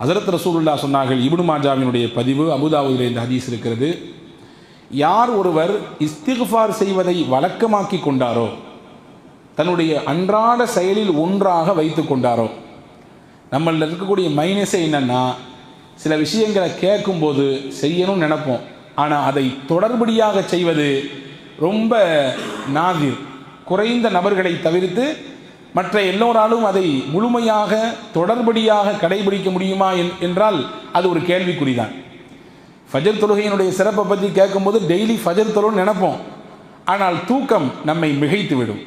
ஹசரத் ரசூலுல்லா சொன்னார்கள் இபுனு மாஜாவினுடைய பதிவு அபுதாவுதில் இந்த ஹதீஸ் இருக்கிறது. யார் ஒருவர் இஸ்திஃபார் செய்வதை வழக்கமாக்கி கொண்டாரோ தன்னுடைய அன்றாட செயலில் ஒன்றாக வைத்து கொண்டாரோ நம்மளில் இருக்கக்கூடிய மைனஸே என்னன்னா சில விஷயங்களை கேட்கும்போது செய்யணும்னு நினப்போம். ஆனால் அதை தொடர்படியாக செய்வது ரொம்ப நாதிர். குறைந்த நபர்களை தவிர்த்து மற்ற எல்லோராலும் அதை முழுமையாக தொடர்படியாக கடைபிடிக்க முடியுமா என்- என்றால் அது ஒரு கேள்விக்குறிதான். ஃபஜர் தொழுகையினுடைய சிறப்பை பற்றி கேட்கும்போது டெய்லி ஃபஜர் தொழுன்னு நினைப்போம். ஆனால் தூக்கம் நம்மை மிகைத்துவிடும்.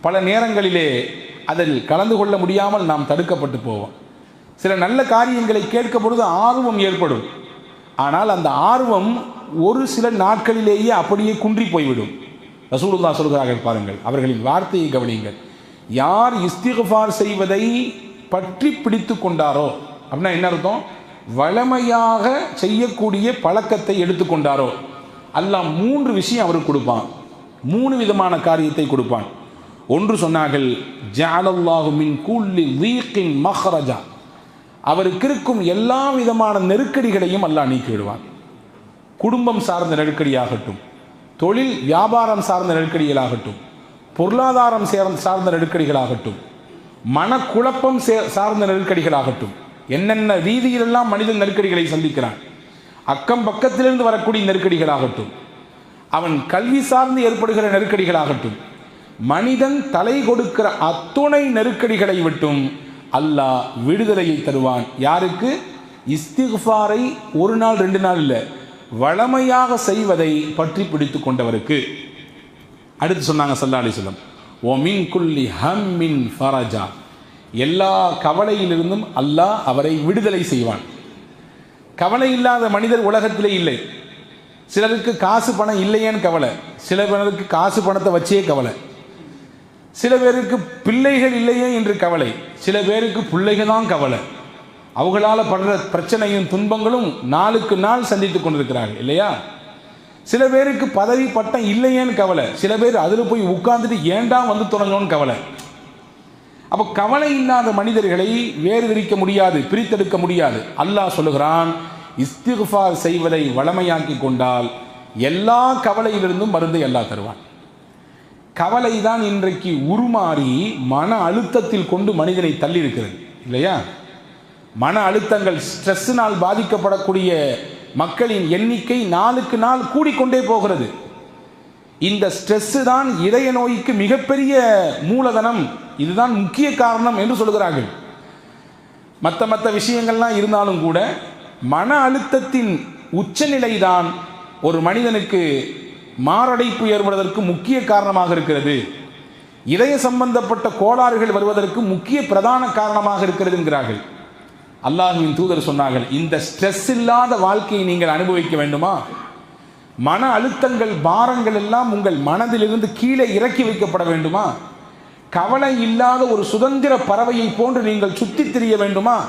பல நேரங்களிலே அதில் கலந்து கொள்ள முடியாமல் நாம் தடுக்கப்பட்டு போவோம். சில நல்ல காரியங்களை கேட்க பொழுது ஆர்வம் ஏற்படும். ஆனால் அந்த ஆர்வம் ஒரு சில நாட்களிலேயே அப்படியே குன்றி போய்விடும். ரசூலுல்லா சொல்கிறார்கள் பாருங்கள் அவர்களின் வார்த்தையை கவனியுங்கள். யார் இஸ்திகஃபார் செய்வதை பற்றி பிடித்து கொண்டாரோ? அப்படின்னா என்ன அர்த்தம்? வளமையாக செய்யக்கூடிய பழக்கத்தை எடுத்துக்கொண்டாரோ அல்லாஹ் மூன்று விஷயம் அவருக்கு கொடுப்பான். மூணு விதமான காரியத்தை கொடுப்பான். ஒன்று சொன்னார்கள் ஜாலல்லாஹுமின் கூல்லி வீக்கின் மஹரஜா. அவருக்கு இருக்கும் எல்லா விதமான நெருக்கடிகளையும் அல்லாஹ் நீக்கிவிடுவான். குடும்பம் சார்ந்த நெருக்கடியாகட்டும் தொழில் வியாபாரம் சார்ந்த நெருக்கடிகளாகட்டும் பொருளாதாரம் சேர்ந்த சார்ந்த நெருக்கடிகளாகட்டும். மனக்குழப்பம் சே- சார்ந்த நெருக்கடிகளாகட்டும். என்னென்ன ரீதியிலெல்லாம் மனிதன் நெருக்கடிகளை சந்திக்கிறான். அக்கம் பக்கத்திலிருந்து வரக்கூடிய நெருக்கடிகளாகட்டும். அவன் கல்வி சார்ந்து ஏற்படுகிற நெருக்கடிகளாகட்டும். மனிதன் தலை கொடுக்கிற அத்துணை நெருக்கடிகளை விட்டும் அல்லாஹ் விடுதலையை தருவான். யாருக்கு? இஸ்திஃபாரை ஒரு நாள் ரெண்டு நாள் இல்லை. வளமையாக செய்வதை பற்றி பிடித்து கொண்டவருக்கு. அடுத்து சொன்னாங்க சல்லா அலிஸ்லம் ஓ குல்லி ஹம் மின் ஃபரஜா. எல்லா கவலையிலிருந்தும் அல்லாஹ் அவரை விடுதலை செய்வான். கவலை இல்லாத மனிதர் உலகத்திலே இல்லை. சிலருக்கு காசு பணம் இல்லையேன்னு கவலை. சில பேருக்கு காசு பணத்தை வச்சே கவலை. சில பேருக்கு பிள்ளைகள் இல்லையே என்று கவலை. சில பேருக்கு பிள்ளைகள் தான் கவலை. அவங்களால படுற பிரச்சனையும் துன்பங்களும் நாளுக்கு நாள் சந்தித்துக் கொண்டிருக்கிறார்கள் இல்லையா? சில பேருக்கு பதவி பட்டம் இல்லையேன்னு கவலை. சில பேர் அதில் போய் உட்கார்ந்துட்டு ஏண்டா வந்து தொடங்கணும்னு கவலை. அப்போ கவலை இல்லாத மனிதர்களை வேறு விரிக்க முடியாது பிரித்தெடுக்க முடியாது. அல்லாஹ் சொல்லுகிறான் இஸ்திஃபார் செய்வதை வளமையாக்கி கொண்டால் எல்லா கவலையிலிருந்தும் மருந்தை அல்லாஹ் தருவான். கவலை தான் இன்றைக்கு உருமாறி மன அழுத்தத்தில் கொண்டு மனிதனை தள்ளி இருக்கிறது இல்லையா? மன அழுத்தங்கள் ஸ்ட்ரெஸ்ஸினால் பாதிக்கப்படக்கூடிய மக்களின் எண்ணிக்கை நாளுக்கு நாள் கூடிக்கொண்டே போகிறது. இந்த ஸ்ட்ரெஸ்ஸு தான் இதய நோய்க்கு மிகப்பெரிய மூலதனம். இதுதான் முக்கிய காரணம் என்று சொல்கிறார்கள் மற்ற மற்ற விஷயங்கள்லாம் இருந்தாலும் கூட மன அழுத்தத்தின் உச்சநிலை தான் ஒரு மனிதனுக்கு மாரடைப்பு ஏற்படுவதற்கு முக்கிய காரணமாக இருக்கிறது. இதய சம்பந்தப்பட்ட கோளாறுகள் வருவதற்கு முக்கிய பிரதான காரணமாக இருக்கிறது என்கிறார்கள் அல்லாஹுவின் தூதர் சொன்னார்கள் இந்த ஸ்ட்ரெஸ் இல்லாத வாழ்க்கையை நீங்கள் அனுபவிக்க வேண்டுமா? மன அழுத்தங்கள் பாரங்கள் எல்லாம் உங்கள் மனதிலிருந்து கீழே இறக்கி வைக்கப்பட வேண்டுமா? கவலை இல்லாத ஒரு சுதந்திர பறவையை போன்று நீங்கள் சுற்றித் திரிய வேண்டுமா?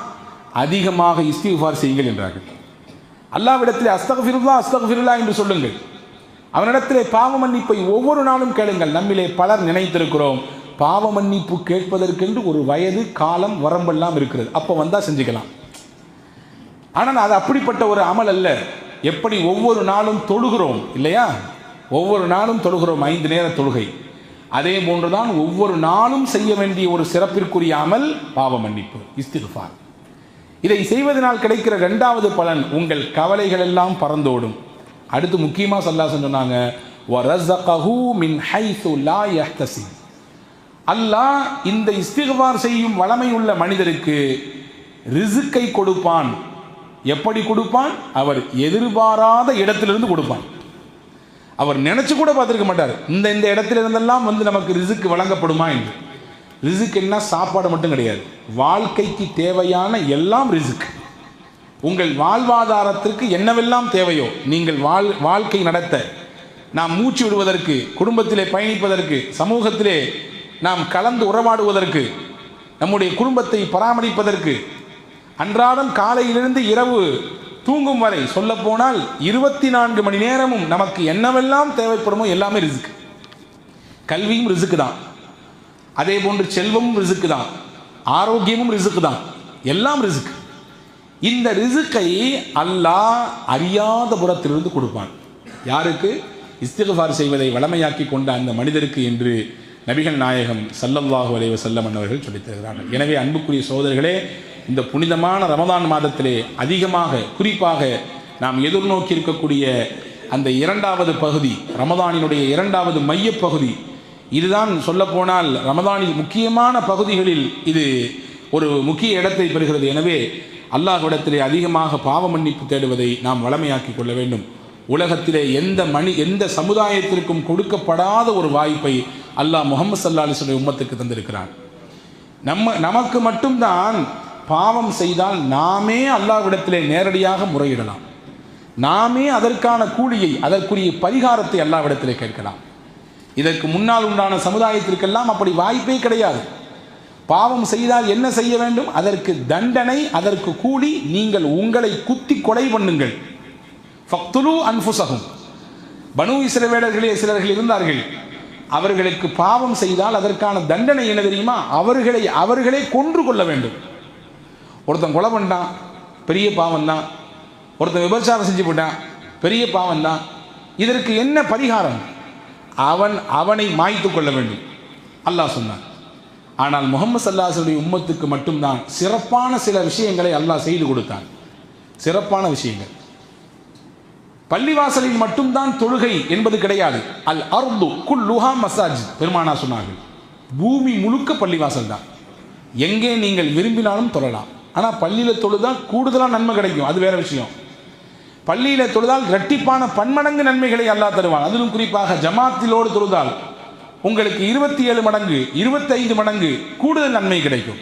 அதிகமாக இஸ்திஃபார் செய்யுங்கள் என்றார்கள். அல்லாவிடத்தில் அஸ்தகஃபிருல்லா அஸ்தகஃபிருல்லா என்று சொல்லுங்கள். அவனிடத்திலே பாவ மன்னிப்பை ஒவ்வொரு நாளும் கேளுங்கள். நம்மிலே பலர் நினைத்திருக்கிறோம். பாவ மன்னிப்பு கேட்பதற்கென்று ஒரு வயது காலம் வரம்பெல்லாம் இருக்கிறது. அப்போ வந்தால் செஞ்சுக்கலாம். ஆனால் அது அப்படிப்பட்ட ஒரு அமல் அல்ல. எப்படி ஒவ்வொரு நாளும் தொழுகிறோம் இல்லையா? ஒவ்வொரு நாளும் தொழுகிறோம் ஐந்து நேர தொழுகை. அதே போன்றுதான் ஒவ்வொரு நாளும் செய்ய வேண்டிய ஒரு சிறப்பிற்குரிய அமல் பாவ மன்னிப்பு இஸ்திஃபார் இதை செய்வதனால் கிடைக்கிற இரண்டாவது பலன் உங்கள் கவலைகள் எல்லாம் பறந்தோடும். அடுத்து முக்கியமாக சல்லாசன் சொன்னாங்க அல்லாஹ் இந்த இஸ்திக்பார் செய்யும் வளமையுள்ள மனிதருக்கு ரிசுக்கை கொடுப்பான். எப்படி கொடுப்பான்? அவர் எதிர்பாராத இடத்திலிருந்து கொடுப்பான். அவர் நினைச்சு கூட பார்த்துருக்க மாட்டார். இந்த இந்த இடத்துல இருந்தெல்லாம் வந்து நமக்கு ரிசுக்கு வழங்கப்படுமா என்று. ரிசுக்கு என்ன? சாப்பாடு மட்டும் கிடையாது. வாழ்க்கைக்கு தேவையான எல்லாம் ரிசுக்கு. உங்கள் வாழ்வாதாரத்திற்கு என்னவெல்லாம் தேவையோ நீங்கள் வாழ் வாழ்க்கை நடத்த நாம் மூச்சு விடுவதற்கு குடும்பத்திலே பயணிப்பதற்கு சமூகத்திலே நாம் கலந்து உறவாடுவதற்கு நம்முடைய குடும்பத்தை பராமரிப்பதற்கு அன்றாடம் காலையிலிருந்து இரவு தூங்கும் வரை சொல்லப்போனால் இருபத்தி நான்கு மணி நேரமும் நமக்கு என்னவெல்லாம் தேவைப்படுமோ எல்லாமே ரிசுக்கு கல்வியும் ரிசுக்கு தான். அதே போன்று செல்வமும் ரிசுக்கு தான். ஆரோக்கியமும் ரிசுக்கு தான். எல்லாம் ரிசுக்கு இந்த ரிசுக்கை அல்லாஹ் அறியாத புறத்திலிருந்து கொடுப்பான். யாருக்கு? இஸ்திகஃபார் செய்வதை வளமையாக்கி கொண்ட அந்த மனிதருக்கு என்று நபிகள் நாயகம் சல்லல்லாஹு அலைவ செல்லமன் அவர்கள் சொல்லித்தருகிறார்கள் எனவே அன்புக்குரிய சோதர்களே இந்த புனிதமான ரமதான் மாதத்திலே அதிகமாக குறிப்பாக நாம் எதிர்நோக்கி இருக்கக்கூடிய அந்த இரண்டாவது பகுதி ரமதானினுடைய இரண்டாவது மையப் பகுதி இதுதான் சொல்லப்போனால் ரமதானில் முக்கியமான பகுதிகளில் இது ஒரு முக்கிய இடத்தை பெறுகிறது. எனவே அல்லாஹ்விடத்திலே அதிகமாக பாவ மன்னிப்பு தேடுவதை நாம் வளமையாக்கி கொள்ள வேண்டும். உலகத்திலே எந்த மணி எந்த சமுதாயத்திற்கும் கொடுக்கப்படாத ஒரு வாய்ப்பை அல்லாஹ் முகமது சல்லா அலிஸ்வலை உம்மத்துக்கு தந்திருக்கிறான். நம்ம நமக்கு மட்டும்தான் பாவம் செய்தால் நாமே அல்லாவிடத்திலே நேரடியாக முறையிடலாம். நாமே அதற்கான கூலியை அதற்குரிய பரிகாரத்தை அல்லாவிடத்திலே கேட்கலாம். இதற்கு முன்னால் உண்டான சமுதாயத்திற்கெல்லாம் அப்படி வாய்ப்பே கிடையாது. பாவம் செய்தால் என்ன செய்ய வேண்டும்? அதற்கு தண்டனை அதற்கு கூலி நீங்கள் உங்களை குத்தி கொலை பண்ணுங்கள். ஃபக்துலு அன்புசகும் பனு இஸ்ரவேலர்களே சிலர்கள் இருந்தார்கள். அவர்களுக்கு பாவம் செய்தால் அதற்கான தண்டனை என்ன தெரியுமா? அவர்களை அவர்களே கொன்று கொள்ள வேண்டும். ஒருத்தன் கொலை பண்ணிட்டான் பெரிய பாவம் தான். ஒருத்தன் விபச்சாரம் செஞ்சு போட்டான் பெரிய பாவம் தான். இதற்கு என்ன பரிகாரம்? அவன் அவனை மாய்த்து கொள்ள வேண்டும். அல்லாஹ் சொன்னான். ஆனால் முகமது சல்லாசனுடைய உம்மத்துக்கு மட்டும்தான். சிறப்பான சில விஷயங்களை அல்லாஹ் செய்து கொடுத்தான். சிறப்பான விஷயங்கள். பள்ளிவாசலில் மட்டும்தான் தொழுகை என்பது கிடையாது. அல் அர்து குல்லுஹா மசாஜ் பெருமானா சொன்னார்கள். பூமி முழுக்க பள்ளிவாசல் தான். எங்கே நீங்கள் விரும்பினாலும் தொழலாம். ஆனால் பள்ளியில் தொழுதால் கூடுதலாக நன்மை கிடைக்கும். அது வேற விஷயம். பள்ளியில் தொழுதால் இரட்டிப்பான பன்மடங்கு நன்மைகளை அல்லா தருவான். அதிலும் குறிப்பாக ஜமாத்திலோடு தொழுதால் உங்களுக்கு இருபத்தி ஏழு மடங்கு இருபத்தைந்து மடங்கு கூடுதல் நன்மை கிடைக்கும்.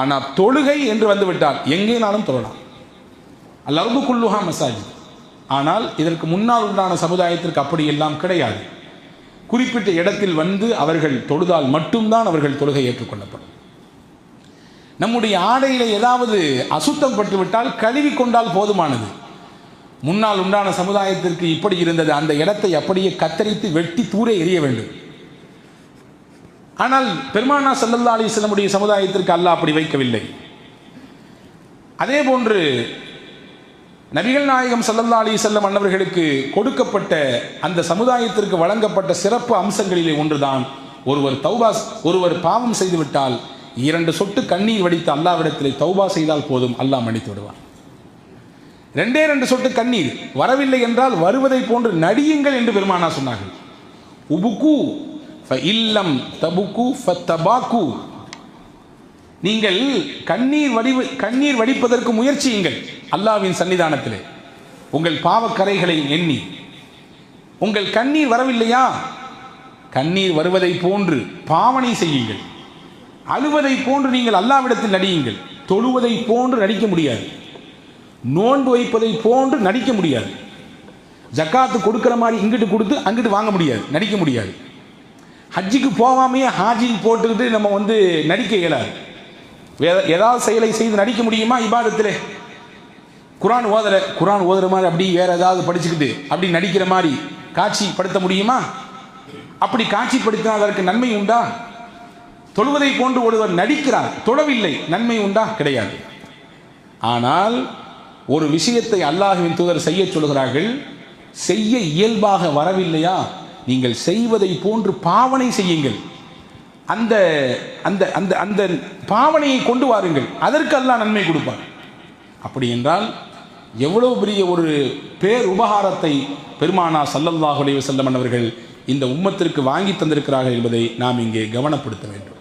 ஆனால் தொழுகை என்று வந்துவிட்டால் எங்கேனாலும் தொழலாம். அல்லது குல்லுஹா மசாஜ் ஆனால் இதற்கு முன்னால் உண்டான சமுதாயத்திற்கு அப்படி எல்லாம் கிடையாது. குறிப்பிட்ட இடத்தில் வந்து அவர்கள் தொழுதால் மட்டும்தான் அவர்கள் தொழுகை ஏற்றுக்கொள்ளப்படும். நம்முடைய ஆடையில ஏதாவது அசுத்தம் பட்டு விட்டால் கழுவி கொண்டால் போதுமானது. முன்னால் உண்டான சமுதாயத்திற்கு இப்படி இருந்தது அந்த இடத்தை அப்படியே கத்தரித்து வெட்டி தூரே எரிய வேண்டும். ஆனால் பெருமானா சல்லல்லா அலிஸ்லமுடைய சமுதாயத்திற்கு அல்ல அப்படி வைக்கவில்லை. அதே போன்று நபிகள் நாயகம் சல்லல்லா அலி செல்லம் அன்னவர்களுக்கு கொடுக்கப்பட்ட அந்த சமுதாயத்திற்கு வழங்கப்பட்ட சிறப்பு அம்சங்களிலே ஒன்றுதான். ஒருவர் தௌபா ஒருவர் பாவம் செய்துவிட்டால் இரண்டு சொட்டு கண்ணீர் வடித்து அல்லாவிடத்திலே தௌபா செய்தால் போதும் அல்லாஹ் மன்னித்து விடுவான். ரெண்டே ரெண்டு சொட்டு கண்ணீர் வரவில்லை என்றால் வருவதை போன்று நடியுங்கள் என்று பெருமானா சொன்னார்கள். உபுக்கு இல்லம் தபுக்கு தபாக்கு நீங்கள் கண்ணீர் வடிவு கண்ணீர் வடிப்பதற்கு முயற்சியுங்கள். அல்லாவின் சன்னிதானத்திலே. உங்கள் பாவக்கரைகளை எண்ணி. உங்கள் கண்ணீர் வரவில்லையா? கண்ணீர் வருவதை போன்று பாவனை செய்யுங்கள். அழுவதை போன்று நீங்கள் அல்லாவிடத்தில் நடியுங்கள். தொழுவதை போன்று நடிக்க முடியாது. நோன்பு வைப்பதை போன்று நடிக்க முடியாது. ஜக்காத்து கொடுக்குற மாதிரி இங்கிட்டு கொடுத்து அங்கிட்டு வாங்க முடியாது. நடிக்க முடியாது. ஹஜ்ஜிக்கு போகாமையே ஹாஜிக்கு போட்டுக்கிட்டு நம்ம வந்து நடிக்க இயலாது. ஏதாவது செயலை செய்து நடிக்க முடியுமா இபாதத்திலே? குரான் ஓதுற குரான் ஓதுற மாதிரி அப்படி வேற ஏதாவது படிச்சுக்கிட்டு அப்படி நடிக்கிற மாதிரி காட்சிப்படுத்த முடியுமா? அப்படி காட்சிப்படுத்தினால் அதற்கு நன்மை உண்டா? தொழுவதை போன்று ஒருவர் நடிக்கிறார் தொழவில்லை நன்மை உண்டா? கிடையாது. ஆனால் ஒரு விஷயத்தை அல்லாஹுவின் தூதர் செய்ய சொல்கிறார்கள் செய்ய இயல்பாக வரவில்லையா? நீங்கள் செய்வதை போன்று பாவனை செய்யுங்கள். அந்த அந்த அந்த அந்த பாவனையை கொண்டு வாருங்கள். அதற்கு அல்லாஹ் நன்மை கொடுப்பார். அப்படி என்றால் எவ்வளவு பெரிய ஒரு பேர் உபகாரத்தை பெருமானா சல்லல்லாஹு அலைஹி வஸல்லம் அவர்கள் இந்த உம்மத்திற்கு வாங்கி தந்திருக்கிறார்கள் என்பதை நாம் இங்கே கவனப்படுத்த வேண்டும்.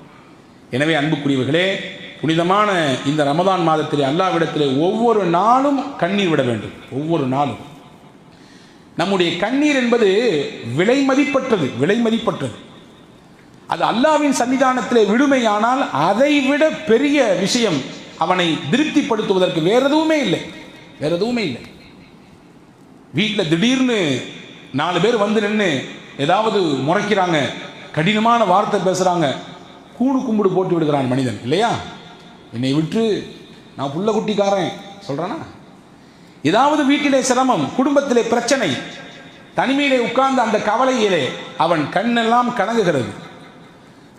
எனவே அன்புக்குரியவர்களே புனிதமான இந்த ரமதான் மாதத்திலே அல்லாவிடத்திலே ஒவ்வொரு நாளும் கண்ணீர் விட வேண்டும். ஒவ்வொரு நாளும். நம்முடைய கண்ணீர் என்பது விலை மதிப்பற்றது விலை மதிப்பற்றது. அது அல்லாவின் சன்னிதானத்திலே விடுமையானால் அதை விட பெரிய விஷயம் அவனை திருப்திப்படுத்துவதற்கு வேற எதுவுமே இல்லை. வேற எதுவுமே இல்லை. வீட்டில் திடீர்னு நாலு பேர் வந்து நின்று ஏதாவது முறைக்கிறாங்க கடினமான வார்த்தை பேசுகிறாங்க கூணு கும்பிடு போட்டு விடுகிறான் மனிதன் இல்லையா? என்னை விட்டு நான் புள்ள குட்டிக்காரன் சொல்கிறானா ஏதாவது வீட்டிலே சிரமம் குடும்பத்திலே பிரச்சனை தனிமையிலே உட்கார்ந்த அந்த கவலையிலே அவன் கண்ணெல்லாம் கணங்குகிறது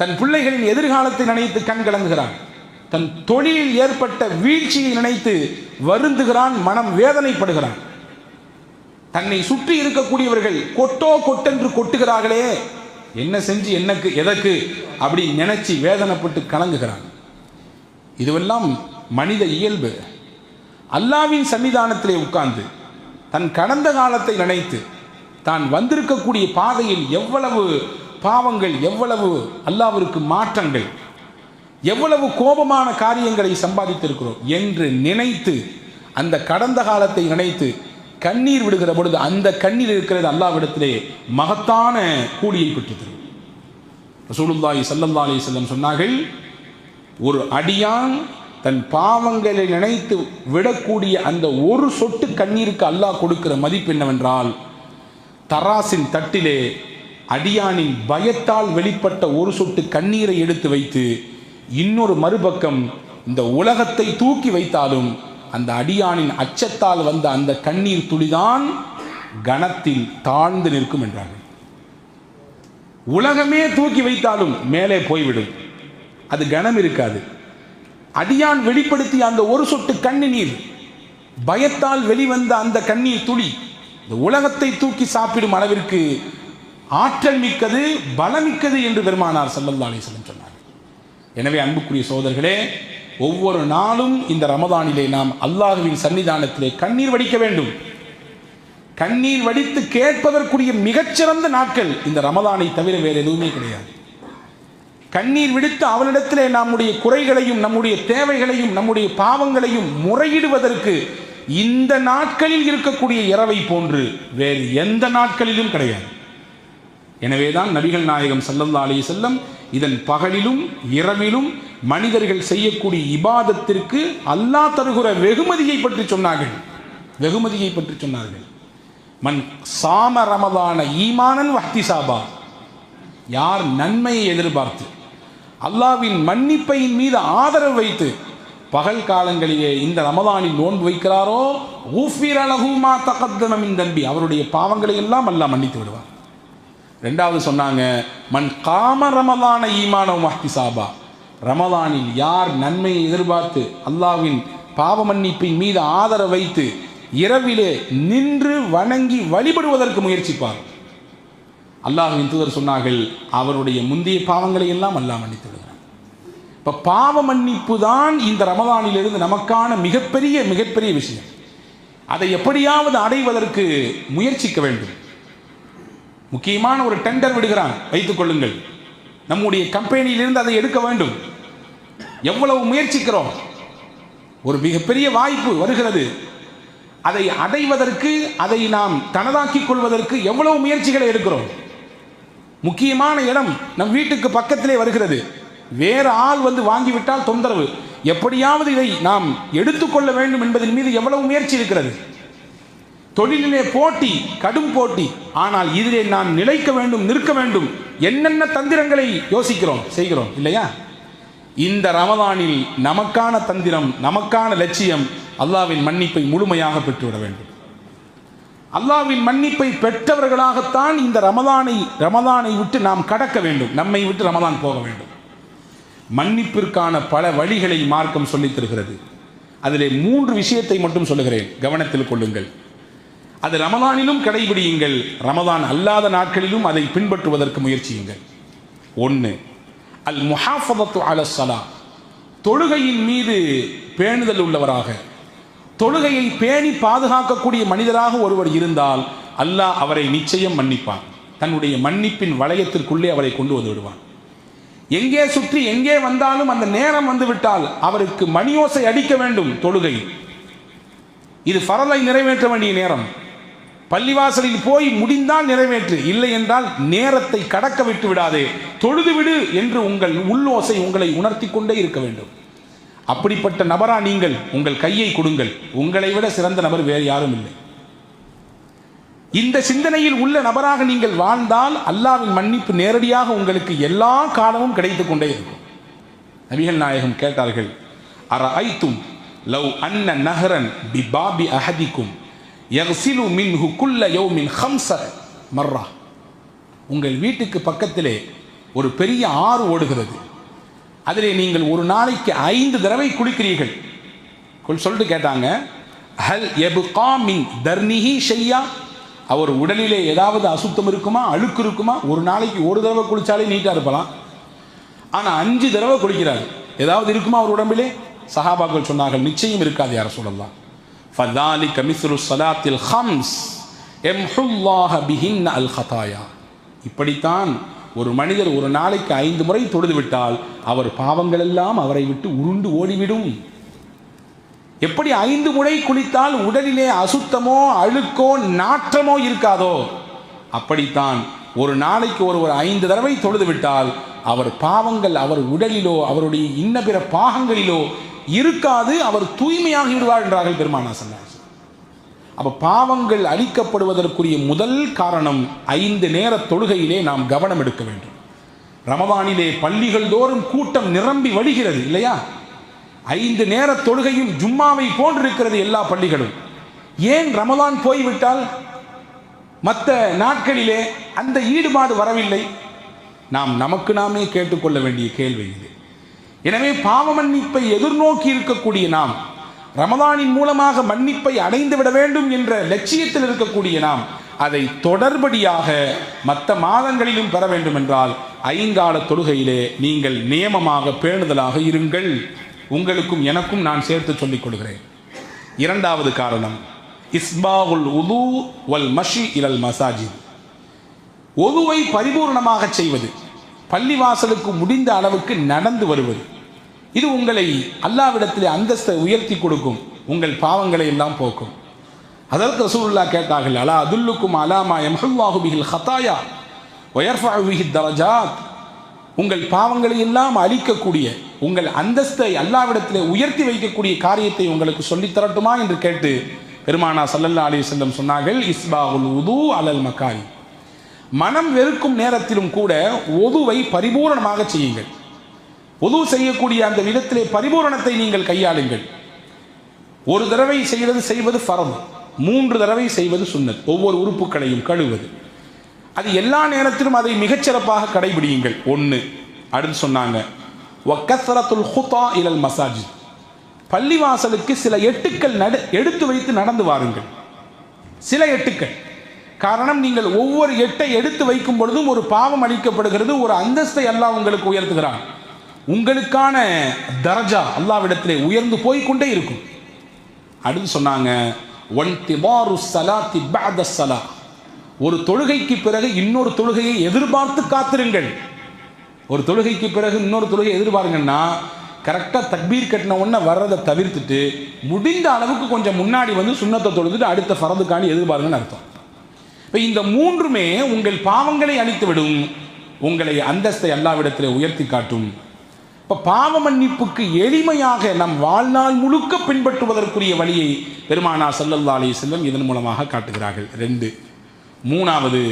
தன் பிள்ளைகளின் எதிர்காலத்தை நினைத்து கண் கலங்குகிறான். தன் தொழிலில் ஏற்பட்ட வீழ்ச்சியை நினைத்து வருந்துகிறான் மனம் வேதனைப்படுகிறான். தன்னை சுற்றி இருக்கக்கூடியவர்கள் கொட்டோ கொட்டென்று கொட்டுகிறார்களே என்ன செஞ்சு என்னக்கு எதற்கு அப்படி நினைச்சு வேதனைப்பட்டு கலங்குகிறான். இதுவெல்லாம் மனித இயல்பு. அல்லாவின் சன்னிதானத்திலே உட்கார்ந்து தன் கடந்த காலத்தை நினைத்து தான் வந்திருக்கக்கூடிய பாதையில் எவ்வளவு பாவங்கள் எவ்வளவு அல்லாவிற்கு மாற்றங்கள் எவ்வளவு கோபமான காரியங்களை சம்பாதித்திருக்கிறோம் என்று நினைத்து அந்த கடந்த காலத்தை நினைத்து கண்ணீர் விடுகிற பொழுது அந்த கண்ணீர் இருக்கிறது அல்லாவிடத்திலே மகத்தான கூலியை பெற்றுத்தரும். ரசூலுல்லாஹி ஸல்லல்லாஹு அலி செல்லம் சொன்னார்கள் ஒரு அடியான் தன் பாவங்களை நினைத்து விடக்கூடிய அந்த ஒரு சொட்டு கண்ணீருக்கு அல்லாஹ் கொடுக்கிற மதிப்பு என்னவென்றால் தராசின் தட்டிலே அடியானின் பயத்தால் வெளிப்பட்ட ஒரு சொட்டு கண்ணீரை எடுத்து வைத்து இன்னொரு மறுபக்கம் இந்த உலகத்தை தூக்கி வைத்தாலும் அந்த அடியானின் அச்சத்தால் வந்த அந்த கண்ணீர் துளிதான் கணத்தில் தாழ்ந்து நிற்கும் என்றார்கள். உலகமே தூக்கி வைத்தாலும் மேலே போய்விடும். அது கணம் இருக்காது. அடியான் வெளிப்படுத்திய அந்த ஒரு சொட்டு கண்ணீர் பயத்தால் வெளிவந்த அந்த கண்ணீர் துளி இந்த உலகத்தை தூக்கி சாப்பிடும் அளவிற்கு ஆற்றல் மிக்கது பலமிக்கது என்று பெருமானார் ஸல்லல்லாஹு அலைஹி வஸல்லம் சொன்னார் எனவே அன்புக்குரிய சோதர்களே ஒவ்வொரு நாளும் இந்த ரமதானிலே நாம் அல்லாஹுவின் சன்னிதானத்திலே கண்ணீர் வடிக்க வேண்டும். கண்ணீர் வடித்து கேட்பதற்குரிய மிகச்சிறந்த நாட்கள் இந்த ரமதானை தவிர வேறு எதுவுமே கிடையாது. கண்ணீர் விடுத்து அவனிடத்திலே நம்முடைய குறைகளையும் நம்முடைய தேவைகளையும் நம்முடைய பாவங்களையும் முறையிடுவதற்கு இந்த நாட்களில் இருக்கக்கூடிய இரவை போன்று வேறு எந்த நாட்களிலும் கிடையாது. எனவேதான் நபிகள் நாயகம் சல்லல்லா அலி செல்லம் இதன் பகலிலும் இரவிலும் மனிதர்கள் செய்யக்கூடிய இபாதத்திற்கு அல்லாஹ் தருகிற வெகுமதியை பற்றி சொன்னார்கள். வெகுமதியை பற்றி சொன்னார்கள். மண் சாம ரமதான ஈமானன் வஹ்திசாபா யார் நன்மையை எதிர்பார்த்து அல்லாவின் மன்னிப்பையின் மீது ஆதரவு வைத்து பகல் காலங்களிலே இந்த ரமதானில் நோன்பு வைக்கிறாரோ ஊஃபிரலகுமா தகத்தனமின் தம்பி. அவருடைய பாவங்களை எல்லாம் அல்லாஹ் மன்னித்து விடுவார் ரெண்டாவது சொன்னாங்க மண் காம ஈமான மஹ்தி சாபா ரமலானில் யார் நன்மையை எதிர்பார்த்து அல்லாவின் பாவ மன்னிப்பின் மீது ஆதரவு வைத்து இரவிலே நின்று வணங்கி வழிபடுவதற்கு முயற்சிப்பார். அல்லாஹின் தூதர் சொன்னார்கள் அவருடைய முந்தைய பாவங்களை எல்லாம் அல்லாஹ் மன்னித்து இப்போ பாவ மன்னிப்பு தான் இந்த ரமதானிலிருந்து நமக்கான மிகப்பெரிய மிகப்பெரிய விஷயம். அதை எப்படியாவது அடைவதற்கு முயற்சிக்க வேண்டும். முக்கியமான ஒரு டெண்டர் விடுகிறான். வைத்துக் கொள்ளுங்கள். நம்முடைய கம்பெனியிலிருந்து அதை எடுக்க வேண்டும். எவ்வளவு முயற்சிக்கிறோம்? ஒரு மிகப்பெரிய வாய்ப்பு வருகிறது. அதை அடைவதற்கு அதை நாம் தனதாக்கிக் கொள்வதற்கு எவ்வளவு முயற்சிகளை எடுக்கிறோம்? முக்கியமான இடம் நம் வீட்டுக்கு பக்கத்திலே வருகிறது. வேறு ஆள் வந்து வாங்கிவிட்டால் தொந்தரவு. எப்படியாவது இதை நாம் எடுத்துக்கொள்ள வேண்டும் என்பதன் மீது எவ்வளவு முயற்சி இருக்கிறது? தொழிலிலே போட்டி கடும் போட்டி. ஆனால் இதிலே நான் நிலைக்க வேண்டும் நிற்க வேண்டும். என்னென்ன தந்திரங்களை யோசிக்கிறோம் செய்கிறோம் இல்லையா? இந்த ரமதானில் நமக்கான தந்திரம் நமக்கான லட்சியம் அல்லாவின் மன்னிப்பை முழுமையாக பெற்றுவிட வேண்டும். அல்லாவின் மன்னிப்பை பெற்றவர்களாகத்தான் இந்த ரமதானை ரமதானை விட்டு நாம் கடக்க வேண்டும். நம்மை விட்டு ரமதான் போக வேண்டும். மன்னிப்பிற்கான பல வழிகளை மார்க்கம் சொல்லித் தருகிறது. அதிலே மூன்று விஷயத்தை மட்டும் சொல்லுகிறேன். கவனத்தில் கொள்ளுங்கள். அது ரமதானிலும் கடைபிடியுங்கள். ரமதான் அல்லாத நாட்களிலும் அதை பின்பற்றுவதற்கு முயற்சியுங்கள். ஒன்று அல் முஹாஃபதத்து அலசலா தொழுகையின் மீது பேணுதல் உள்ளவராக. தொழுகையை பேணி பாதுகாக்கக்கூடிய மனிதராக ஒருவர் இருந்தால் அல்லாஹ் அவரை நிச்சயம் மன்னிப்பான். தன்னுடைய மன்னிப்பின் வளையத்திற்குள்ளே அவரை கொண்டு வந்து விடுவான். எங்கே சுற்றி எங்கே வந்தாலும் அந்த நேரம் வந்துவிட்டால் அவருக்கு மணியோசை அடிக்க வேண்டும் தொழுகை. இது பரலை நிறைவேற்ற வேண்டிய நேரம். பள்ளிவாசலில் போய் முடிந்தால் நிறைவேற்று. இல்லை என்றால் நேரத்தை கடக்க விட்டு விடாதே. தொழுது விடு என்று உங்கள் உள்ளோசை உங்களை உணர்த்தி கொண்டே இருக்க வேண்டும். அப்படிப்பட்ட நபரா நீங்கள் உங்கள் கையை கொடுங்கள். உங்களை விட சிறந்த நபர் வேறு யாரும் இல்லை. இந்த சிந்தனையில் உள்ள நபராக நீங்கள் வாழ்ந்தால் அல்லாவின் மன்னிப்பு நேரடியாக உங்களுக்கு எல்லா காலமும் கிடைத்து கொண்டே இருக்கும். நபிகள் நாயகம் கேட்டார்கள் அற ஐத்தும் லவ் அன்ன நஹரன் பி பாபி அஹதிக்கும்? யக்சிலு ஹுக்குல்ல யோ மின் ஹம்ச மர்ரா. உங்கள் வீட்டுக்கு பக்கத்திலே ஒரு பெரிய ஆறு ஓடுகிறது. அதிலே நீங்கள் ஒரு நாளைக்கு ஐந்து தடவை குளிக்கிறீர்கள். சொல்லிட்டு கேட்டாங்க ஹல் எபுகா மின் தர்னிஹி ஷையா? அவர் உடலிலே ஏதாவது அசுத்தம் இருக்குமா அழுக்கு இருக்குமா? ஒரு நாளைக்கு ஒரு தடவை குளித்தாலே நீட்டாக இருப்பலாம். ஆனால் அஞ்சு தடவை குளிக்கிறார். ஏதாவது இருக்குமா அவர் உடம்பிலே? சஹாபாக்கள் சொன்னார்கள் நிச்சயம் இருக்காது யார சொல்லலாம் فذلك مثل الصلاة ஹம்ஸ் எம்ஹுல்லாஹ الله அல் ஹதாயா இப்படித்தான் ஒரு மனிதர் ஒரு நாளைக்கு ஐந்து முறை தொழுது விட்டால் அவர் பாவங்கள் எல்லாம் அவரை விட்டு உருண்டு ஓடிவிடும். எப்படி ஐந்து முறை குளித்தால் உடலிலே அசுத்தமோ அழுக்கோ நாற்றமோ இருக்காதோ? அப்படித்தான் ஒரு நாளைக்கு ஒருவர் ஐந்து தடவை தொழுது விட்டால் அவர் பாவங்கள் அவர் உடலிலோ அவருடைய இன்ன பிற பாகங்களிலோ இருக்காது அவர் தூய்மையாகி விடுவார் என்றார்கள் பெருமானா சொன்னார் அப்போ பாவங்கள் அழிக்கப்படுவதற்குரிய முதல் காரணம் ஐந்து நேர தொழுகையிலே நாம் கவனம் எடுக்க வேண்டும். ரமதானிலே பள்ளிகள் தோறும் கூட்டம் நிரம்பி வழிகிறது இல்லையா? ஐந்து நேர தொழுகையும் ஜும்மாவை போன்றிருக்கிறது எல்லா பள்ளிகளும். ஏன் ரமதான் போய்விட்டால்? மற்ற நாட்களிலே அந்த ஈடுபாடு வரவில்லை. நாம் நமக்கு நாமே கேட்டுக்கொள்ள வேண்டிய கேள்வி இது. எனவே பாவ மன்னிப்பை எதிர்நோக்கி இருக்கக்கூடிய நாம் ரமதானின் மூலமாக மன்னிப்பை அடைந்து விட வேண்டும் என்ற லட்சியத்தில் இருக்கக்கூடிய நாம் அதை தொடர்படியாக மற்ற மாதங்களிலும் பெற வேண்டும் என்றால் ஐங்கால தொழுகையிலே நீங்கள் நியமமாக பேணுதலாக இருங்கள். உங்களுக்கும் எனக்கும் நான் சேர்த்து சொல்லிக் கொள்கிறேன். இரண்டாவது காரணம் இஸ்பாவுல் உது வல் மஷி இலல் மசாஜித். ஒதுவை பரிபூர்ணமாக செய்வது பள்ளிவாசலுக்கு முடிந்த அளவுக்கு நடந்து வருவது. இது உங்களை அல்லாவிடத்திலே அந்தஸ்தை உயர்த்தி கொடுக்கும் உங்கள் பாவங்களை எல்லாம் போக்கும். அதற்கு ரசூலுல்லா கேட்டார்கள் அலா அதுல்லுக்கும் அலாமா எம்ஹுல்லாஹு பிஹில் ஹதாயா ஒயர்ஃபா பிஹி தரஜாத். உங்கள் பாவங்களை எல்லாம் அழிக்கக்கூடிய உங்கள் அந்தஸ்தை அல்லாவிடத்திலே உயர்த்தி வைக்கக்கூடிய காரியத்தை உங்களுக்கு சொல்லித் தரட்டுமா என்று கேட்டு பெருமானா சல்லல்லா அலி செல்லம் சொன்னார்கள் இஸ்பாவுல் உது அலல் மக்காரி மனம் வெறுக்கும் நேரத்திலும் கூட ஒதுவை பரிபூரணமாக செய்யுங்கள். ஒது செய்யக்கூடிய அந்த விதத்திலே பரிபூரணத்தை நீங்கள் கையாளுங்கள். ஒரு தடவை செய்வது செய்வது ஃபரம். மூன்று தடவை செய்வது சுண்ணத் ஒவ்வொரு உறுப்புகளையும் கழுவது அது எல்லா நேரத்திலும் அதை மிகச்சிறப்பாக கடைபிடியுங்கள். ஒன்று அப்படின்னு சொன்னாங்க வக்கசரத்துல் ஹுதா இலல் மசாஜித். பள்ளிவாசலுக்கு சில எட்டுக்கள் நடு எடுத்து வைத்து நடந்து வாருங்கள். சில எட்டுக்கள். காரணம் நீங்கள் ஒவ்வொரு எட்டை எடுத்து வைக்கும் பொழுதும் ஒரு பாவம் அளிக்கப்படுகிறது ஒரு அந்தஸ்தை அல்லாஹ் உங்களுக்கு உயர்த்துகிறான். உங்களுக்கான தரஜா அல்லாவிடத்திலே உயர்ந்து போய்க்கொண்டே இருக்கும். அப்படின்னு சொன்னாங்க ஒரு தொழுகைக்கு பிறகு இன்னொரு தொழுகையை எதிர்பார்த்து காத்திருங்கள். ஒரு தொழுகைக்கு பிறகு இன்னொரு தொழுகை எதிர்பாருங்கன்னா கரெக்டாக தக்பீர் கட்டின உடனே வர்றதை தவிர்த்துட்டு முடிந்த அளவுக்கு கொஞ்சம் முன்னாடி வந்து சுண்ணத்தை தொழுதுட்டு அடுத்த ஃபரதுக்காண்டி எதிர்பாருங்கன்னு அர்த்தம். இப்போ இந்த மூன்றுமே உங்கள் பாவங்களை அழித்துவிடும். உங்களை அந்தஸ்தை அல்லாவிடத்தில் உயர்த்தி காட்டும். இப்போ பாவ மன்னிப்புக்கு எளிமையாக நம் வாழ்நாள் முழுக்க பின்பற்றுவதற்குரிய வழியை பெருமானா சல்லல்லா அலி செல்லம் இதன் மூலமாக காட்டுகிறார்கள். ரெண்டு. மூணாவது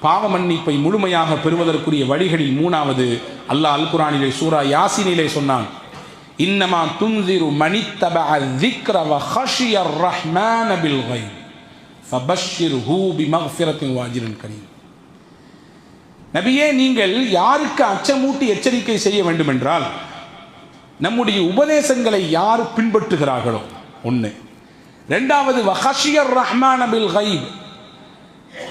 பாவ மன்னிப்பை முழுமையாக பெறுவதற்குரிய வழிகளில் மூணாவது அல்லாஹ் அல் குரானிலே சூரா யாசினிலே சொன்னான் இன்னமா துன்சிரு மணித்தப திக்ர வ ஹஷியர் ரஹ்மான பில் கைப் ஃபபஷ்ஷிர்ஹூ பிமக்ஃபிரத்தின் வாஜிரன் கரீம். நபியே நீங்கள் யாருக்கு அச்சமூட்டி எச்சரிக்கை செய்ய வேண்டுமென்றால் நம்முடைய உபதேசங்களை யார் பின்பற்றுகிறார்களோ ஒன்று ரெண்டாவது வஹஷியர் ரஹ்மான் அபில் ஹைப்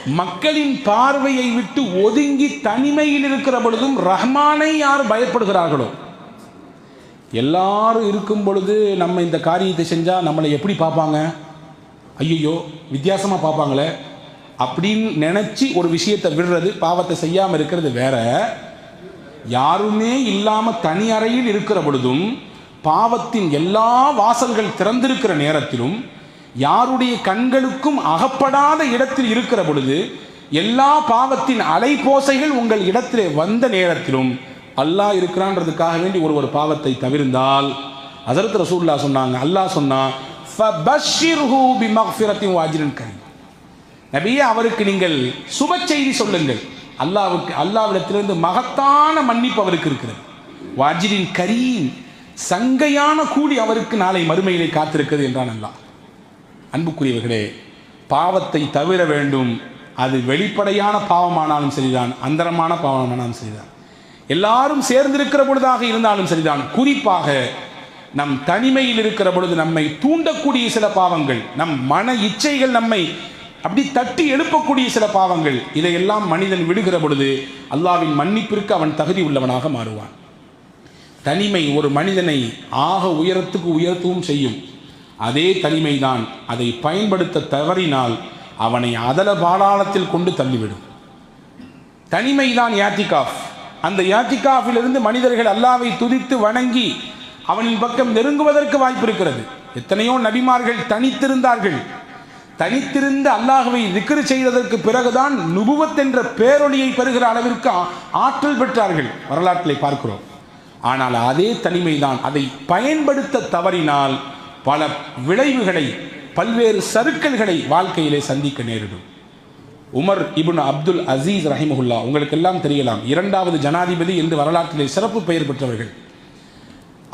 மக்களின் பார்வையை விட்டு ஒதுங்கி தனிமையில் இருக்கிற பொழுதும் ரஹ்மானை யார் பயப்படுகிறார்களோ எல்லாரும் இருக்கும் பொழுது நம்ம இந்த காரியத்தை செஞ்சால் நம்மளை எப்படி பார்ப்பாங்க? ஐயையோ வித்தியாசமாக பார்ப்பாங்களே. அப்படின்னு நினச்சி ஒரு விஷயத்தை விடுறது பாவத்தை செய்யாமல் இருக்கிறது வேற. யாருமே இல்லாமல் தனி அறையில் இருக்கிற பொழுதும் பாவத்தின் எல்லா வாசல்கள் திறந்திருக்கிற நேரத்திலும் யாருடைய கண்களுக்கும் அகப்படாத இடத்தில் இருக்கிற பொழுது எல்லா பாவத்தின் அலைபோசைகள் உங்கள் இடத்திலே வந்த நேரத்திலும் அல்லாஹ் இருக்கிறான்றதுக்காக வேண்டி ஒரு ஒரு பாவத்தை தவிர்ந்தால். அதற்கு ரசூல்லா சொன்னாங்க அல்லாஹ் சொன்னா நபியே அவருக்கு நீங்கள் சுப செய்தி சொல்லுங்கள். அல்லாவுக்கு அல்லாவிடத்திலிருந்து மகத்தான மன்னிப்பு அவருக்கு இருக்கிறது. வாஜிரின் கரீம் சங்கையான கூடி அவருக்கு நாளை மறுமையிலே காத்திருக்கிறது என்றான் அல்லாஹ். அன்புக்குரியவர்களே பாவத்தை தவிர வேண்டும். அது வெளிப்படையான பாவமானாலும் சரிதான் அந்தரமான பாவமானாலும் சரிதான். எல்லாரும் சேர்ந்திருக்கிற பொழுதாக இருந்தாலும் சரிதான். குறிப்பாக நம் தனிமையில் இருக்கிற பொழுது நம்மை தூண்டக்கூடிய சில பாவங்கள் நம் மன இச்சைகள் நம்மை அப்படி தட்டி எழுப்பக்கூடிய சில பாவங்கள் இதையெல்லாம் மனிதன் விடுகிற பொழுது அல்லாவின் மன்னிப்பிற்கு அவன் தகுதி உள்ளவனாக மாறுவான். தனிமை ஒரு மனிதனை ஆக உயரத்துக்கு உயர்த்தவும் செய்யும். அதே தனிமைதான் அதை பயன்படுத்த தவறினால் அவனை அதல பாதாளத்தில் கொண்டு தள்ளிவிடும். தனிமைதான் யாத்திகாஃப். அந்த யாத்திகாஃபிலிருந்து மனிதர்கள் அல்லாவை துதித்து வணங்கி அவனின் பக்கம் நெருங்குவதற்கு வாய்ப்பு இருக்கிறது எத்தனையோ நபிமார்கள் தனித்திருந்தார்கள். தனித்திருந்து அல்லாஹுவை திக்ரு செய்ததற்கு பிறகுதான் நுபுவத் என்ற பேரொழியை பெறுகிற அளவிற்கு ஆற்றல் பெற்றார்கள். வரலாற்றிலே பார்க்கிறோம். ஆனால் அதே தனிமைதான் அதை பயன்படுத்த தவறினால் பல விளைவுகளை பல்வேறு சறுக்கல்களை வாழ்க்கையிலே சந்திக்க நேரிடும். உமர் இபுன் அப்துல் அசீஸ் ரஹிமகுல்லா உங்களுக்கு எல்லாம் தெரியலாம். இரண்டாவது ஜனாதிபதி என்று வரலாற்றிலே சிறப்பு பெயர் பெற்றவர்கள்.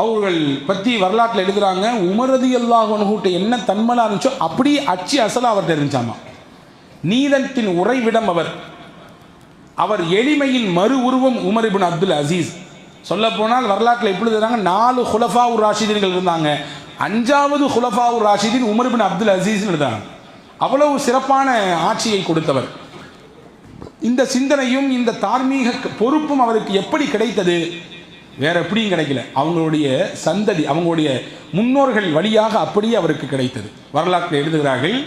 அவர்கள் பற்றி வரலாற்றில் எழுதுறாங்க உமரதி அல்லாஹ் என்ன தன்மலாக இருந்துச்சோ அப்படியே அச்சு அசலாக அவர்கிட்ட இருந்துச்சாமா. நீதத்தின் உறைவிடம் அவர் அவர் எளிமையின் மறு உருவம் உமரிபின் அப்துல் அசீஸ். சொல்லப்போனால் வரலாற்றில் எப்படி எழுதுறாங்க நாலு ஹுலஃபா உர் ராஷிதீன்கள் இருந்தாங்க. அஞ்சாவது ஹுலஃபா உர் ராஷிதீன் உமர்பின் அப்துல் அசீஸ்னு இருந்தாங்க அவ்வளவு சிறப்பான ஆட்சியை கொடுத்தவர். இந்த சிந்தனையும் இந்த தார்மீக பொறுப்பும் அவருக்கு எப்படி கிடைத்தது? வேற எப்படியும் கிடைக்கல. அவங்களுடைய சந்ததி அவங்களுடைய முன்னோர்கள் வழியாக அப்படியே அவருக்கு கிடைத்தது. வரலாற்றில் எழுதுகிறார்கள்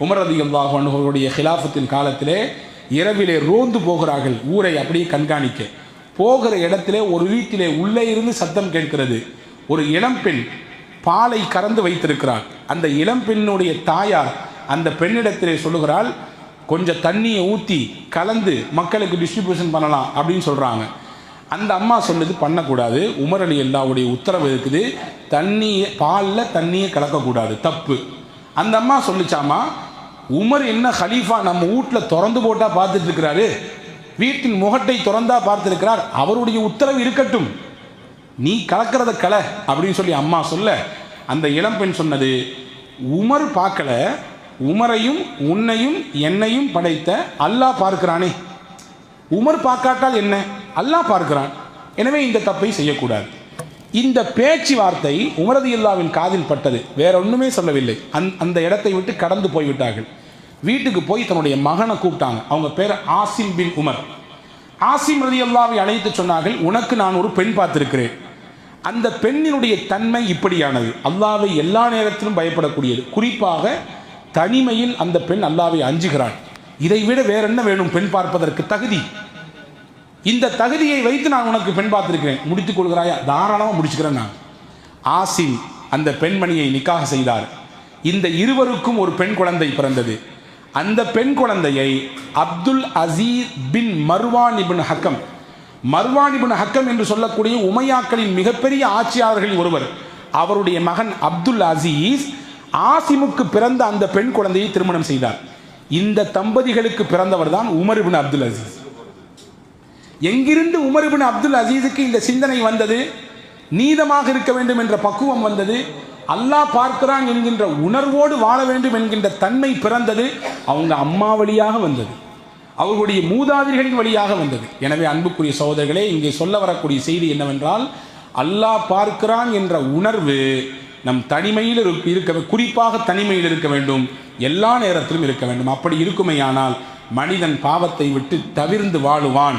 உமரதி ரதி அல்லாஹ் அவர்களுடைய ஹிலாஃபத்தின் காலத்திலே இரவிலே ரோந்து போகிறார்கள் ஊரை அப்படியே கண்காணிக்க. போகிற இடத்திலே ஒரு வீட்டிலே உள்ளே இருந்து சத்தம் கேட்கிறது. ஒரு இளம்பெண் பாலை கறந்து வைத்திருக்கிறார் அந்த இளம்பெண்ணுடைய தாயார் அந்த பெண்ணிடத்திலே சொல்லுகிறாள் கொஞ்சம் தண்ணியை ஊற்றி கலந்து மக்களுக்கு டிஸ்ட்ரிபியூஷன் பண்ணலாம் அப்படின்னு சொல்கிறாங்க அந்த அம்மா சொன்னது பண்ணக்கூடாது. உமர் அலி அல்லாவுடைய உத்தரவு இருக்குது தண்ணியை பாலில் தண்ணியை கலக்கக்கூடாது. தப்பு. அந்த அம்மா சொல்லிச்சாமா உமர் என்ன ஹலீஃபா நம்ம வீட்டில் திறந்து போட்டால் பார்த்துட்டு இருக்கிறாரு வீட்டின் முகட்டை திறந்தா பார்த்திருக்கிறார்? அவருடைய உத்தரவு இருக்கட்டும். நீ கலக்கிறத கலை. அப்படின்னு சொல்லி அம்மா சொல்ல அந்த இளம்பெண் சொன்னது உமர் பார்க்கல. உமரையும் உன்னையும் என்னையும் படைத்த அல்லாஹ் பார்க்கிறானே. உமர் பார்க்காட்டால் என்ன? அல்லாஹ் பார்க்கிறான். எனவே இந்த தப்பை செய்யக்கூடாது. இந்த பேச்சுவார்த்தை உமரது இல்லாவின் காதில் பட்டது. வேற ஒண்ணுமே சொல்லவில்லை. அந் அந்த இடத்தை விட்டு கடந்து போய்விட்டார்கள். வீட்டுக்கு போய் தன்னுடைய மகனை கூப்பிட்டாங்க. அவங்க பேர் ஆசிம் பின் உமர். ஆசிம் ரதி அல்லாவை அழைத்து சொன்னார்கள் உனக்கு நான் ஒரு பெண் பார்த்திருக்கிறேன். அந்த பெண்ணினுடைய தன்மை இப்படியானது. அல்லாவை எல்லா நேரத்திலும் பயப்படக்கூடியது. குறிப்பாக தனிமையில் அந்த பெண் அல்லாவை அஞ்சுகிறாள். இதை விட வேற என்ன வேணும் பெண் பார்ப்பதற்கு? தகுதி. இந்த தகுதியை வைத்து நான் உனக்கு பெண் பார்த்திருக்கிறேன். முடித்துக் கொள்கிறாயா? தாராளமாக முடிச்சுக்கிறேன் நான். ஆசிம் அந்த பெண்மணியை நிக்காக செய்தார். இந்த இருவருக்கும் ஒரு பெண் குழந்தை பிறந்தது. அந்த பெண் குழந்தையை Abdul Aziz bin Marwan ibn Hakam Marwan ibn Hakam என்று சொல்லக்கூடிய உமையாக்களின் மிகப்பெரிய ஆட்சியாளர்களில் ஒருவர். அவருடைய மகன் அப்துல் அசீஸ் ஆசிமுக்கு பிறந்த அந்த பெண் குழந்தையை திருமணம் செய்தார். இந்த தம்பதிகளுக்கு பிறந்தவர் தான் உமர் இபின் அப்துல் அசீஸ். எங்கிருந்து உமர் அப்துல் அசீஸுக்கு இந்த சிந்தனை வந்தது? நீதமாக இருக்க வேண்டும் என்ற பக்குவம் வந்தது. அல்லாஹ் பார்க்கிறான் என்கின்ற உணர்வோடு வாழ வேண்டும் என்கின்ற தன்மை பிறந்தது. அவங்க அம்மா வழியாக வந்தது. அவர்களுடைய மூதாதிரிகளின் வழியாக வந்தது. எனவே அன்புக்குரிய சகோதரர்களே இங்கே சொல்ல வரக்கூடிய செய்தி என்னவென்றால் அல்லாஹ் பார்க்கிறான் என்ற உணர்வு நம் தனிமையில் இருக்க குறிப்பாக தனிமையில் இருக்க வேண்டும். எல்லா நேரத்திலும் இருக்க வேண்டும். அப்படி இருக்குமையானால் மனிதன் பாவத்தை விட்டு தவிர்ந்து வாழுவான்.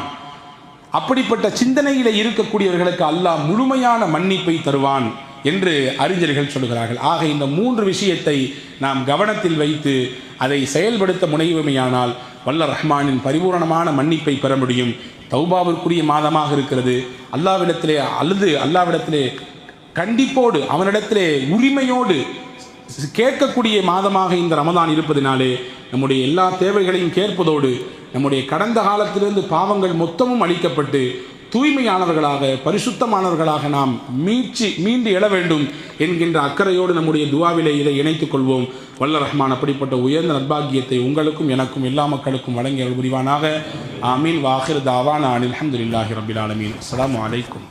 அப்படிப்பட்ட சிந்தனையில இருக்கக்கூடியவர்களுக்கு அல்லாஹ் முழுமையான மன்னிப்பை தருவான் என்று அறிஞர்கள் சொல்கிறார்கள். ஆக இந்த மூன்று விஷயத்தை நாம் கவனத்தில் வைத்து அதை செயல்படுத்த முனைவுமையானால் வல்ல ரஹ்மானின் பரிபூரணமான மன்னிப்பை பெற முடியும். தௌபாவிற்குரிய மாதமாக இருக்கிறது. அல்லாவிடத்திலே அழுது அல்லாவிடத்திலே கண்டிப்போடு அவனிடத்திலே உரிமையோடு கேட்கக்கூடிய மாதமாக இந்த ரமதான் இருப்பதினாலே நம்முடைய எல்லா தேவைகளையும் கேட்பதோடு நம்முடைய கடந்த காலத்திலிருந்து பாவங்கள் மொத்தமும் அளிக்கப்பட்டு தூய்மையானவர்களாக பரிசுத்தமானவர்களாக நாம் மீட்சி மீண்டு எழ வேண்டும் என்கின்ற அக்கறையோடு நம்முடைய துவாவிலே இதை இணைத்துக் கொள்வோம். வல்ல ரஹ்மான் அப்படிப்பட்ட உயர்ந்த நர்பாகியத்தை உங்களுக்கும் எனக்கும் எல்லா மக்களுக்கும் வழங்கிய புரிவானாக. ஆமீன். வாஹிர் தாவான் அனில் அஹமதுல்லாஹி ரபில் ஆலமீன். அஸ்ஸலாமு அலைக்கும்.